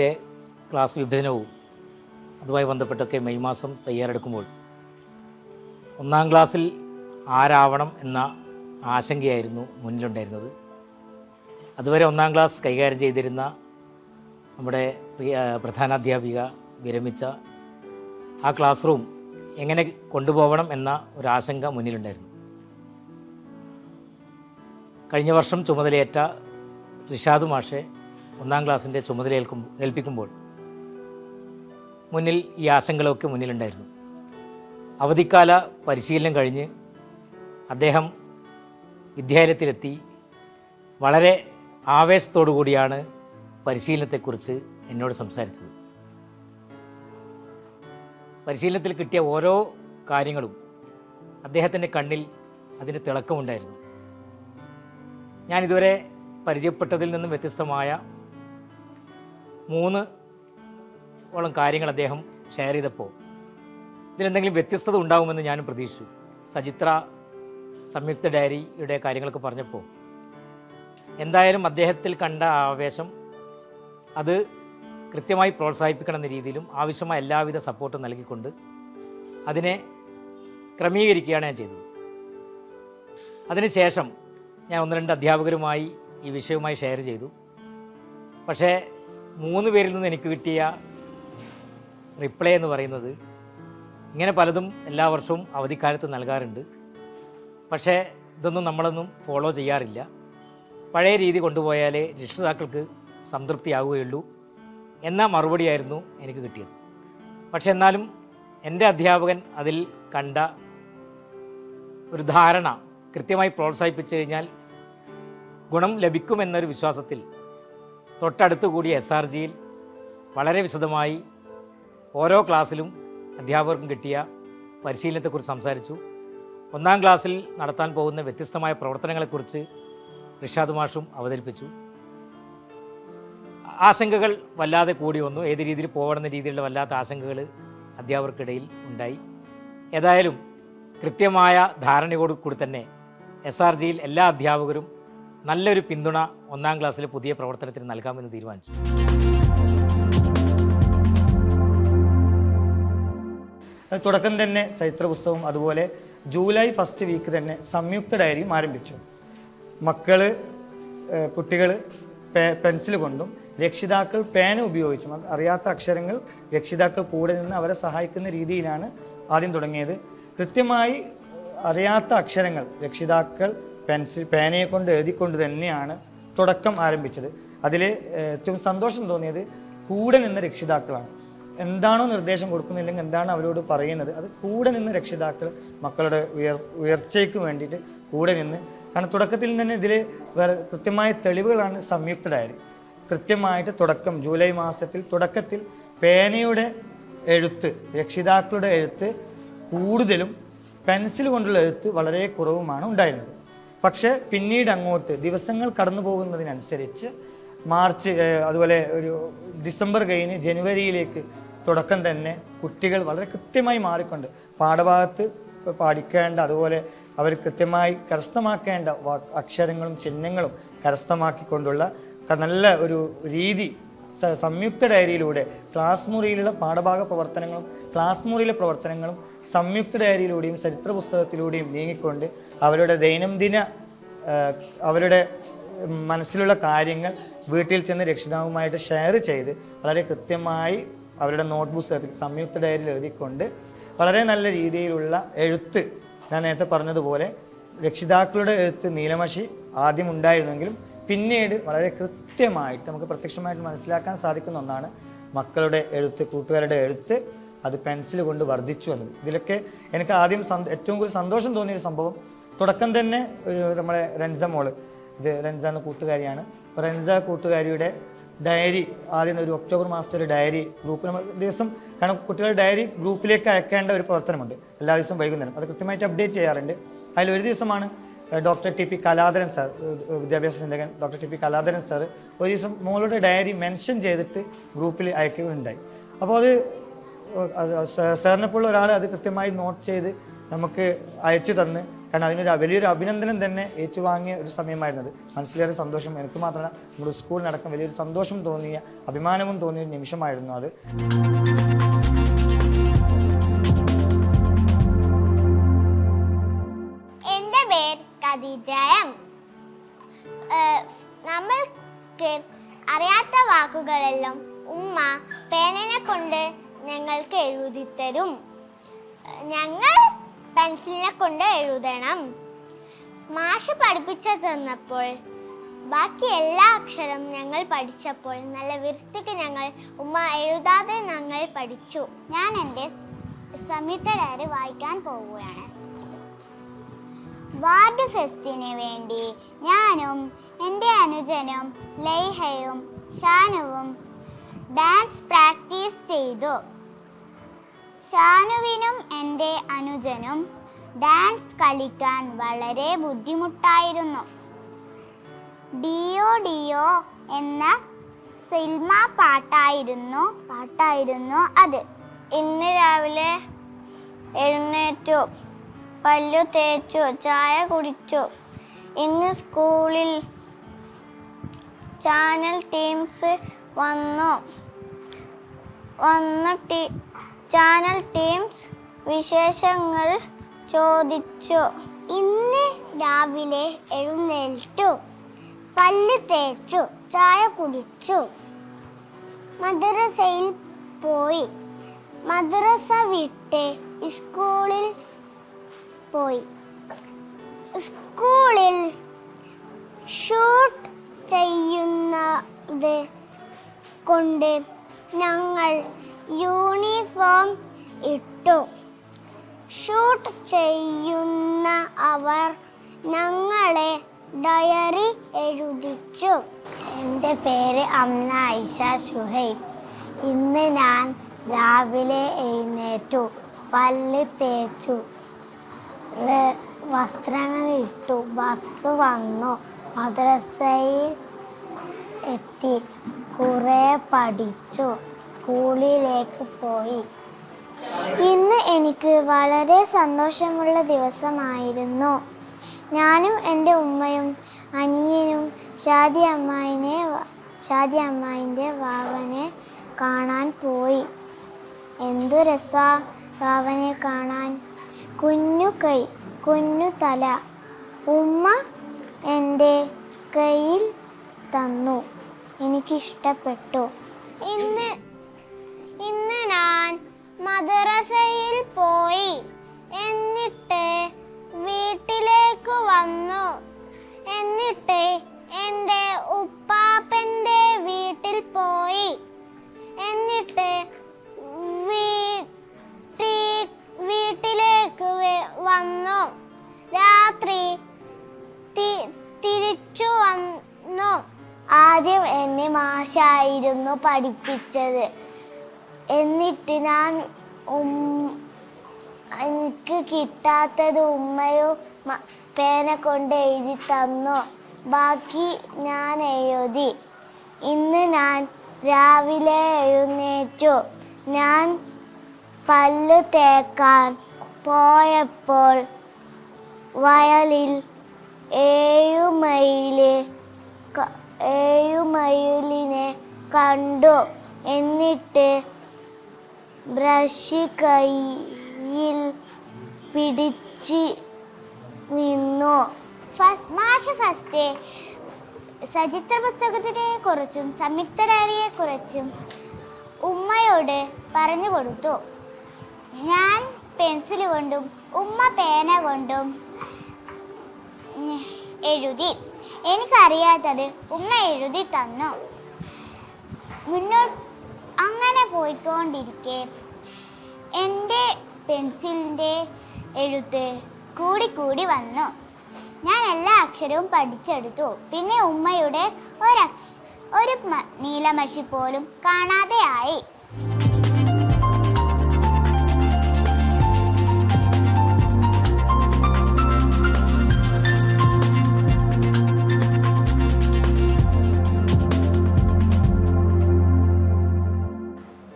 സ്കൂളിലെ ക്ലാസ് വിഭജനവും അതുമായി ബന്ധപ്പെട്ടൊക്കെ മെയ് മാസം തയ്യാറെടുക്കുമ്പോൾ ഒന്നാം ക്ലാസ്സിൽ ആരാവണം എന്ന ആശങ്കയായിരുന്നു മുന്നിലുണ്ടായിരുന്നത്. അതുവരെ ഒന്നാം ക്ലാസ് കൈകാര്യം ചെയ്തിരുന്ന നമ്മുടെ പ്രധാനാധ്യാപിക വിരമിച്ച ആ ക്ലാസ് റൂം എങ്ങനെ കൊണ്ടുപോകണം എന്ന ഒരാശങ്ക മുന്നിലുണ്ടായിരുന്നു. കഴിഞ്ഞ വർഷം ചുമതലയേറ്റ റിഷാദ് മാഷെ ഒന്നാം ക്ലാസ്സിന്റെ ചുമതല ഏൽക്കും ഏൽപ്പിക്കുമ്പോൾ മുന്നിൽ ഈ ആശങ്കകളൊക്കെ മുന്നിലുണ്ടായിരുന്നു. അവധിക്കാല പരിശീലനം കഴിഞ്ഞ് അദ്ദേഹം വിദ്യാലയത്തിലെത്തി. വളരെ ആവേശത്തോടു കൂടിയാണ് പരിശീലനത്തെക്കുറിച്ച് എന്നോട് സംസാരിച്ചത്. പരിശീലനത്തിൽ കിട്ടിയ ഓരോ കാര്യങ്ങളും അദ്ദേഹത്തിന്റെ കണ്ണിൽ അതിന്റെ തിളക്കമുണ്ടായിരുന്നു. ഞാൻ ഇതുവരെ പരിചയപ്പെട്ടതിൽ നിന്നും വ്യത്യസ്തമായ മൂന്ന് ഓളം കാര്യങ്ങൾ അദ്ദേഹം ഷെയർ ചെയ്തപ്പോൾ ഇതിലെന്തെങ്കിലും വ്യത്യസ്തത ഉണ്ടാകുമെന്ന് ഞാനും പ്രതീക്ഷിച്ചു. സചിത്ര സംയുക്ത ഡയറിയുടെ കാര്യങ്ങളൊക്കെ പറഞ്ഞപ്പോൾ എന്തായാലും അദ്ദേഹത്തിൽ കണ്ട ആവേശം അത് കൃത്യമായി പ്രോത്സാഹിപ്പിക്കണം എന്ന രീതിയിലും ആവശ്യമായ എല്ലാവിധ സപ്പോർട്ടും നൽകിക്കൊണ്ട് അതിനെ ക്രമീകരിക്കുകയാണ് ഞാൻ ചെയ്തത്. അതിനുശേഷം ഞാൻ ഒന്ന് രണ്ട് അധ്യാപകരുമായി ഈ വിഷയവുമായി ഷെയർ ചെയ്തു. പക്ഷേ മൂന്ന് പേരിൽ നിന്ന് എനിക്ക് കിട്ടിയ റിപ്ലൈ എന്ന് പറയുന്നത് ഇങ്ങനെ പലതും എല്ലാ വർഷവും അവധിക്കാലത്ത് നൽകാറുണ്ട്. പക്ഷേ ഇതൊന്നും നമ്മളൊന്നും ഫോളോ ചെയ്യാറില്ല. പഴയ രീതി കൊണ്ടുപോയാലേ രക്ഷിതാക്കൾക്ക് സംതൃപ്തിയാവുകയുള്ളൂ എന്ന മറുപടിയായിരുന്നു എനിക്ക് കിട്ടിയത്. പക്ഷെ എന്നാലും എന്റെ അധ്യാപകൻ അതിൽ കണ്ട ഒരു ധാരണ കൃത്യമായി പ്രോത്സാഹിപ്പിച്ചു കഴിഞ്ഞാൽ ഗുണം ലഭിക്കുമെന്നൊരു വിശ്വാസത്തിൽ തൊട്ടടുത്ത് കൂടി എസ് ആർ ജിയിൽ വളരെ വിശദമായി ഓരോ ക്ലാസ്സിലും അധ്യാപകർക്കും കിട്ടിയ പരിശീലനത്തെക്കുറിച്ച് സംസാരിച്ചു. ഒന്നാം ക്ലാസ്സിൽ നടത്താൻ പോകുന്ന വ്യത്യസ്തമായ പ്രവർത്തനങ്ങളെക്കുറിച്ച് റിഷാദ് മാഷും അവതരിപ്പിച്ചു. ആശങ്കകൾ വല്ലാതെ കൂടി വന്നു. ഏത് രീതിയിൽ പോകണമെന്ന രീതിയിലുള്ള വല്ലാത്ത ആശങ്കകൾ അധ്യാപകർക്കിടയിൽ ഉണ്ടായി. ഏതായാലും കൃത്യമായ ധാരണയോട് കൂടി തന്നെ എസ് ആർ ജിയിൽ എല്ലാ അധ്യാപകരും നല്ലൊരു പിന്തുണ ഒന്നാം ക്ലാസ്സിലെ പുതിയ പ്രവർത്തനത്തിന് നൽകാമെന്ന് തീരുമാനിച്ചു. തുടക്കം തന്നെ ചരിത്ര പുസ്തകവും അതുപോലെ ജൂലൈ ഫസ്റ്റ് വീക്ക് തന്നെ സംയുക്ത ഡയറിയും ആരംഭിച്ചു. മക്കൾ കുട്ടികൾ പെൻസിൽ കൊണ്ടും രക്ഷിതാക്കൾ പേന ഉപയോഗിച്ചും അറിയാത്ത അക്ഷരങ്ങൾ രക്ഷിതാക്കൾ കൂടെ നിന്ന് അവരെ സഹായിക്കുന്ന രീതിയിലാണ് ആദ്യം തുടങ്ങിയത്. കൃത്യമായി അറിയാത്ത അക്ഷരങ്ങൾ രക്ഷിതാക്കൾ പെൻസിൽ പേനയെ കൊണ്ട് എഴുതിക്കൊണ്ട് തന്നെയാണ് തുടക്കം ആരംഭിച്ചത്. അതിൽ ഏറ്റവും സന്തോഷം തോന്നിയത് കൂടെ നിന്ന രക്ഷിതാക്കളാണ്. എന്താണോ നിർദ്ദേശം കൊടുക്കുന്നില്ലെങ്കിൽ എന്താണ് അവരോട് പറയുന്നത്? അത് കൂടെ നിന്ന് രക്ഷിതാക്കൾ മക്കളുടെ ഉയർ ഉയർച്ചയ്ക്ക് വേണ്ടിയിട്ട് കൂടെ നിന്ന്. കാരണം തുടക്കത്തിൽ തന്നെ ഇതിൽ വേറെ കൃത്യമായ തെളിവുകളാണ് സംയുക്ത ഡയറി കൃത്യമായിട്ട് തുടക്കം ജൂലൈ മാസത്തിൽ തുടക്കത്തിൽ പേനയുടെ എഴുത്ത് രക്ഷിതാക്കളുടെ എഴുത്ത് കൂടുതലും പെൻസിൽ കൊണ്ടുള്ള എഴുത്ത് വളരെ കുറവുമാണ് ഉണ്ടായിരുന്നത്. പക്ഷേ പിന്നീട് അങ്ങോട്ട് ദിവസങ്ങൾ കടന്നു പോകുന്നതിനനുസരിച്ച് മാർച്ച് അതുപോലെ ഒരു ഡിസംബർ കഴിഞ്ഞ് ജനുവരിയിലേക്ക് തുടക്കം തന്നെ കുട്ടികൾ വളരെ കൃത്യമായി മാറിക്കൊണ്ട് പാഠഭാഗത്ത് പഠിക്കേണ്ട അതുപോലെ അവർ കൃത്യമായി കരസ്ഥമാക്കേണ്ട അക്ഷരങ്ങളും ചിഹ്നങ്ങളും കരസ്ഥമാക്കിക്കൊണ്ടുള്ള നല്ല ഒരു രീതി സംയുക്ത ഡയറിയിലൂടെ ക്ലാസ് മുറിയിലുള്ള പാഠഭാഗ പ്രവർത്തനങ്ങളും ക്ലാസ് മുറിയിലെ പ്രവർത്തനങ്ങളും സംയുക്ത ഡയറിയിലൂടെയും ചരിത്ര പുസ്തകത്തിലൂടെയും നീങ്ങിക്കൊണ്ട് അവരുടെ ദൈനംദിന അവരുടെ മനസ്സിലുള്ള കാര്യങ്ങൾ വീട്ടിൽ ചെന്ന് രക്ഷിതാവുമായിട്ട് ഷെയർ ചെയ്ത് വളരെ കൃത്യമായി അവരുടെ നോട്ട് സംയുക്ത ഡയറിയിൽ എഴുതിക്കൊണ്ട് വളരെ നല്ല രീതിയിലുള്ള എഴുത്ത് ഞാൻ നേരത്തെ പറഞ്ഞതുപോലെ രക്ഷിതാക്കളുടെ എഴുത്ത് നീലമഷി ആദ്യം ഉണ്ടായിരുന്നെങ്കിലും പിന്നീട് വളരെ കൃത്യമായിട്ട് നമുക്ക് പ്രത്യക്ഷമായിട്ട് മനസ്സിലാക്കാൻ സാധിക്കുന്ന ഒന്നാണ് മക്കളുടെ എഴുത്ത് കൂട്ടുകാരുടെ എഴുത്ത് അത് പെൻസിൽ കൊണ്ട് വർദ്ധിച്ചു വന്നത്. ഇതിലൊക്കെ എനിക്ക് ആദ്യം ഏറ്റവും കൂടുതൽ സന്തോഷം തോന്നിയ ഒരു സംഭവം തുടക്കം തന്നെ ഒരു നമ്മളെ റൻസ മോൾ. ഇത് റൻസ എന്ന കൂട്ടുകാരിയാണ്. റെൻസ കൂട്ടുകാരിയുടെ ഡയറി ആദ്യം ഒരു ഒക്ടോബർ മാസത്തെ ഒരു ഡയറി ഗ്രൂപ്പിൽ നമ്മൾ ദിവസം കാരണം കുട്ടികളുടെ ഡയറി ഗ്രൂപ്പിലേക്ക് അയക്കേണ്ട ഒരു പ്രവർത്തനമുണ്ട്. എല്ലാ ദിവസവും വൈകുന്നേരം. അത് കൃത്യമായിട്ട് അപ്ഡേറ്റ് ചെയ്യാറുണ്ട്. അതിൽ ഒരു ദിവസമാണ് doctor T P Kaladharan sir വിദ്യാഭ്യാസ ചിന്തകൻ doctor T P Kaladharan sir ഒരു ദിവസം മോളുടെ ഡയറി മെൻഷൻ ചെയ്തിട്ട് ഗ്രൂപ്പിൽ അയക്കുകയുണ്ടായി. അപ്പോൾ അത് അത് ഒരാൾ അത് കൃത്യമായി നോട്ട് ചെയ്ത് നമുക്ക് അയച്ചു തന്ന് കാരണം അതിനൊരു വലിയൊരു അഭിനന്ദനം തന്നെ ഏറ്റുവാങ്ങിയ ഒരു സമയമായിരുന്നത്. മനസ്സിലേറെ സന്തോഷം എനിക്ക് മാത്രമല്ല നമ്മുടെ സ്കൂളിനടക്കം വലിയൊരു സന്തോഷം തോന്നിയ അഭിമാനവും തോന്നിയ ഒരു നിമിഷമായിരുന്നു അത്. എന്റെ പേര് കതിജയം. നമ്മൾക്ക് അറിയാത്ത വാക്കുകളെല്ലാം ഉമ്മ പേനനെ കൊണ്ട് ഞങ്ങൾക്ക് എഴുതി തരും ഞങ്ങൾ പെൻസിലിനെ കൊണ്ട് എഴുതണം. മാഷ് പഠിപ്പിച്ചു തന്നപ്പോൾ ബാക്കി എല്ലാ അക്ഷരം ഞങ്ങൾ പഠിച്ചപ്പോൾ നല്ല വൃത്തിക്ക് ഞങ്ങൾ ഉമ്മ എഴുതാതെ ഞങ്ങൾ പഠിച്ചു. ഞാൻ എന്റെ സംയുക്ത ഡയറി വായിക്കാൻ പോവുകയാണ്. വാർഡ് ഫെസ്റ്റിന് വേണ്ടി ഞാനും എന്റെ അനുജനും ലൈഹയും ഷാനുവും ഡാൻസ് പ്രാക്ടീസ് ചെയ്തു. ഷാനുവിനും എന്റെ അനുജനും ഡാൻസ് കളിക്കാൻ വളരെ ബുദ്ധിമുട്ടായിരുന്നു. ഡിയോ ഡിയോ എന്ന സിനിമ പാട്ടായിരുന്നു പാട്ടായിരുന്നു അത്. ഇന്ന് രാവിലെ എഴുന്നേറ്റു പല്ലു തേച്ചു ചായ കുടിച്ചു. ഇന്ന് സ്കൂളിൽ ചാനൽ ടീംസ് വന്നു. വന്ന ടീ ചാനൽ ടീംസ് വിശേഷങ്ങൾ ചോദിച്ചു. ഇന്ന് രാവിലെ എഴുന്നേറ്റു പല്ല് തേച്ചു. ചായ കുടിച്ചു. മദ്രസയിൽ പോയി. മദ്രസ വിട്ട് സ്കൂളിൽ പോയി. സ്കൂളിൽ ഷൂട്ട് ചെയ്യുന്നത് കൊണ്ട് ഞങ്ങൾ യൂണിഫോം ഇട്ടു. ഷൂട്ട് ചെയ്യുന്ന അവർ ഞങ്ങളെ ഡയറി എഴുതിച്ചു. എന്റെ പേര് അമ്ന ഐഷ ഷുഹൈബ് ഇന്ന് ഞാൻ രാവിലെ എഴുന്നേറ്റു. പല്ല് തേച്ചു. വസ്ത്രങ്ങൾ ഇട്ടു. ബസ് വന്നു. മദ്രസയിൽ എത്തി. കുറേ പഠിച്ചു. സ്കൂളിലേക്ക് പോയി. ഇന്ന് എനിക്ക് വളരെ സന്തോഷമുള്ള ദിവസമായിരുന്നു. ഞാനും എന്റെ ഉമ്മയും അനിയനും ഷാദി അമ്മായിനെ ഷാദി അമ്മായിന്റെ വാവനെ കാണാൻ പോയി. എന്തു രസാ വാവനെ കാണാൻ. കുഞ്ഞു കൈ കുഞ്ഞു തല. ഉമ്മ എന്റെ കയ്യിൽ തന്നു. എനിക്കിഷ്ടപ്പെട്ടു. ഇന്ന് മദ്രസയിൽ പോയി. എന്നിട്ട് വീട്ടിലേക്ക് വന്നു. എന്നിട്ട് എന്റെ ഉപ്പാപ്പന്റെ വീട്ടിൽ പോയി. എന്നിട്ട് വീട്ടി- വീട്ടിലേക്ക് വന്നു. രാത്രി തിരിച്ചു വന്നു. ആദ്യം എന്നെ മാഷായിരുന്നു പഠിപ്പിച്ചത്. എനിക്ക് കിട്ടാത്തത് ഉമ്മയും പേന കൊണ്ട് എഴുതി തന്നു? ബാക്കി ഞാൻ എഴുതി. ഇന്ന് ഞാൻ രാവിലെ എഴുന്നേറ്റു. ഞാൻ പല്ല് തേക്കാൻ പോയപ്പോൾ വയലിൽ ഏഴു ഏഴുമയിലിനെ കണ്ടു. എന്നിട്ട് ബ്രഷ് കയ്യിൽ പിടിച്ച് നിന്നു. ഫസ്റ്റ് മാഷ് ഫസ്റ്റ് സചിത്ര പുസ്തകത്തിനെ കുറിച്ചും സംയുക്ത ഡയറിയെ കുറിച്ചും ഉമ്മയോട് പറഞ്ഞു കൊടുത്തു. ഞാൻ പെൻസിൽ കൊണ്ടും ഉമ്മ പേന കൊണ്ടും എഴുതി. എനിക്കറിയാത്തത് ഉമ്മ എഴുതി തന്നു. മുന്നോട്ട് അങ്ങനെ പോയിക്കൊണ്ടിരിക്കെ. എന്റെ പെൻസിലിന്റെ എഴുത്ത് കൂടി വന്നു. ഞാൻ എല്ലാ അക്ഷരവും പഠിച്ചെടുത്തു. പിന്നെ ഉമ്മയുടെ ഒരക്ഷ ഒരു നീലമഷി പോലും കാണാതെ ആയി.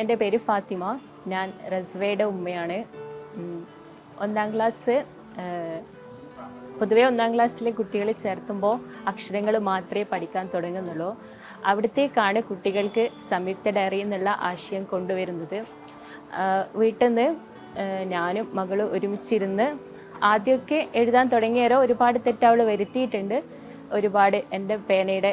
എന്റെ പേര് ഫാത്തിമ. ഞാൻ റസ്വയുടെ ഉമ്മയാണ്. ഒന്നാം ക്ലാസ് പൊതുവേ ഒന്നാം ക്ലാസ്സിലെ കുട്ടികളെ ചേർത്തുമ്പോൾ അക്ഷരങ്ങൾ മാത്രമേ പഠിക്കാൻ തുടങ്ങുന്നുള്ളൂ. അവിടത്തേക്കാണ് കുട്ടികൾക്ക് സംയുക്ത ഡയറി എന്നുള്ള ആശയം കൊണ്ടുവരുന്നത്. വീട്ടിൽ നിന്ന് ഞാനും മകളും ഒരുമിച്ചിരുന്ന് ആദ്യമൊക്കെ എഴുതാൻ തുടങ്ങിയാരോ ഒരുപാട് തെറ്റവൾ വരുത്തിയിട്ടുണ്ട്. ഒരുപാട് എന്റെ പേനയുടെ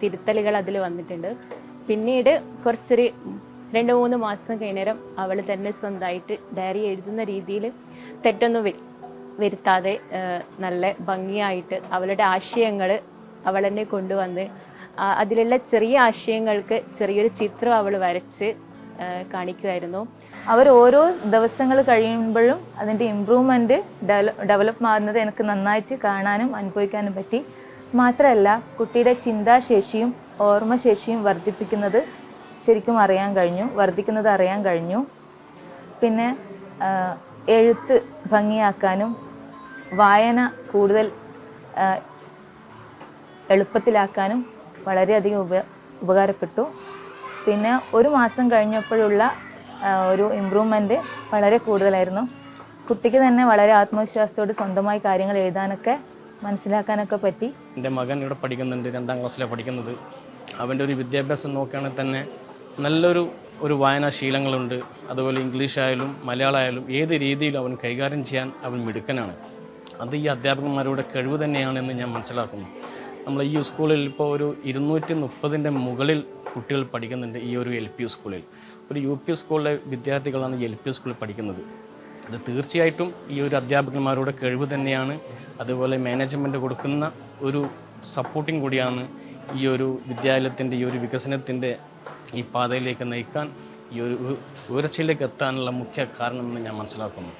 തിരുത്തലുകൾ അതിൽ വന്നിട്ടുണ്ട്. പിന്നീട് കുറച്ചൊരു രണ്ട് മൂന്ന് മാസം കഴിഞ്ഞേരം അവൾ തന്നെ സ്വന്തമായിട്ട് ഡയറി എഴുതുന്ന രീതിയിൽ തെറ്റൊന്നും വരു- വരുത്താതെ നല്ല ഭംഗിയായിട്ട് അവളുടെ ആശയങ്ങൾ അവൾ തന്നെ കൊണ്ടുവന്ന് അതിലുള്ള ചെറിയ ആശയങ്ങൾക്ക് ചെറിയൊരു ചിത്രം അവൾ വരച്ച് കാണിക്കുമായിരുന്നു അവർ ഓരോ ദിവസങ്ങൾ കഴിയുമ്പോഴും അതിന്റെ ഇമ്പ്രൂവ്മെന്റ് ഡെവലപ്പ് ആകുന്നത് എനിക്ക് നന്നായിട്ട് കാണാനും അനുഭവിക്കാനും പറ്റി. മാത്രമല്ല കുട്ടിയുടെ ചിന്താശേഷിയും ഓർമ്മശേഷിയും വർദ്ധിപ്പിക്കുന്നത് ശരിക്കും അറിയാൻ കഴിഞ്ഞു വർദ്ധിക്കുന്നത് അറിയാൻ കഴിഞ്ഞു. പിന്നെ എഴുത്ത് ഭംഗിയാക്കാനും വായന കൂടുതൽ എളുപ്പത്തിലാക്കാനും വളരെയധികം ഉപ ഉപകാരപ്പെട്ടു. പിന്നെ ഒരു മാസം കഴിഞ്ഞപ്പോഴുള്ള ഒരു ഇമ്പ്രൂവ്മെന്റ് വളരെ കൂടുതലായിരുന്നു. കുട്ടിക്ക് തന്നെ വളരെ ആത്മവിശ്വാസത്തോട് സ്വന്തമായി കാര്യങ്ങൾ എഴുതാനൊക്കെ മനസ്സിലാക്കാനൊക്കെ പറ്റി. എന്റെ മകൻ ഇവിടെ പഠിക്കുന്നുണ്ട് രണ്ടാം ക്ലാസ്സിലാണ് പഠിക്കുന്നത്. അവന്റെ ഒരു വിദ്യാഭ്യാസം നോക്കുകയാണെങ്കിൽ തന്നെ നല്ലൊരു ഒരു വായനാശീലങ്ങളുണ്ട് അതുപോലെ ഇംഗ്ലീഷ് ആയാലും മലയാളം ആയാലും ഏത് രീതിയിലും അവൻ കൈകാര്യം ചെയ്യാൻ അവൻ മിടുക്കനാണ്. അത് ഈ അധ്യാപകന്മാരുടെ കഴിവ് തന്നെയാണെന്ന് ഞാൻ മനസ്സിലാക്കുന്നു. നമ്മൾ ഈ സ്കൂളിൽ ഇപ്പോൾ ഒരു ഇരുന്നൂറ്റി മുപ്പതിന്റെ മുകളിൽ കുട്ടികൾ പഠിക്കുന്നുണ്ട് ഈ ഒരു എൽ പി സ്കൂളിൽ. ഒരു യു പി സ്കൂളിലെ വിദ്യാർത്ഥികളാണ് എൽ പി സ്കൂളിൽ പഠിക്കുന്നത്. അത് തീർച്ചയായിട്ടും ഈ ഒരു അധ്യാപകന്മാരുടെ കഴിവ് തന്നെയാണ്. അതുപോലെ മാനേജ്മെന്റ് കൊടുക്കുന്ന ഒരു സപ്പോർട്ടിങ് കൂടിയാണ് ഈ ഒരു വിദ്യാലയത്തിന്റെ ഈ ഒരു വികസനത്തിന്റെ ഈ പാതയിലേക്ക് നയിക്കാൻ ഈ ഒരു ഉയർച്ചയിലേക്ക് എത്താനുള്ള മുഖ്യ കാരണമെന്ന് ഞാൻ മനസ്സിലാക്കുന്നു.